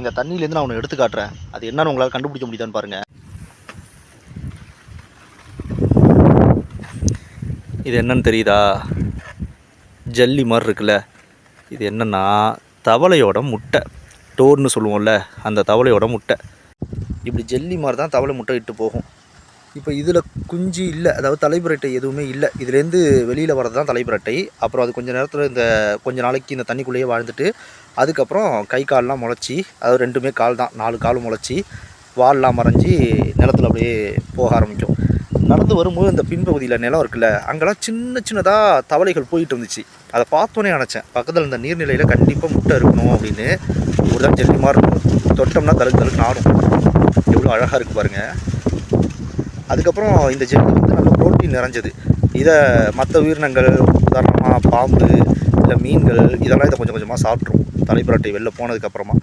இந்த தண்ணியிலேருந்து நான் ஒன்று எடுத்து காட்டுறேன். அது என்னன்னு உங்களால் கண்டுபிடிக்க முடியுதான்னு பாருங்கள் இது என்னன்னு தெரியுதா? ஜல்லி மாதிரி இருக்குல்ல. இது என்னன்னா தவளையோட முட்டை. டோர்னு சொல்லுவோம்ல அந்த தவளையோட முட்டை. இப்படி ஜல்லி மாதிரி தான் தவளை முட்டை இட்டு போகும். இப்போ இதில் குஞ்சு இல்லை அதாவது தலைப்புரட்டை எதுவுமே இல்லை. இதுலேருந்து வெளியில் வர்றது தான் தலைப்புரட்டை அப்புறம் அது கொஞ்சம் நேரத்தில் இந்த கொஞ்ச நாளைக்கு இந்த தண்ணிக்குள்ளேயே வாழ்ந்துட்டு அதுக்கப்புறம் கை கால்லாம் முளைச்சி அது ரெண்டுமே கால் தான் நாலு கால் முளைச்சி வால்லாம் மறைஞ்சி நிலத்துல அப்படியே போக ஆரம்பிக்கும். நடந்து வரும்போது இந்த பின்பகுதியில் நிலம் இருக்குல்ல அங்கெல்லாம் சின்ன சின்னதாக தவளைகள் போயிட்டு இருந்துச்சு. அதை பார்த்தோன்னே நினச்சேன் பக்கத்தில் இந்த நீர்நிலையில் கண்டிப்பாக முட்டை இருக்கணும் அப்படின்னு. ஒரு தான் ஜெல்லி மாதிரி இருக்கும் தொட்டோம்னா தழுக்கு தழுக்கு ஆடும். எவ்வளோ அழகாக இருக்குது பாருங்கள் அதுக்கப்புறம் இந்த ஜெல்லி வந்து நல்ல புரோட்டீன் நிறைஞ்சது. இதை மற்ற உயிரினங்கள் உதாரணமாக பாம்பு மீன்கள் இதெல்லாம் இதை கொஞ்சம் கொஞ்சமாக சாப்பிட்ரும் தலைப்புரட்டை வெளில போனதுக்கப்புறமா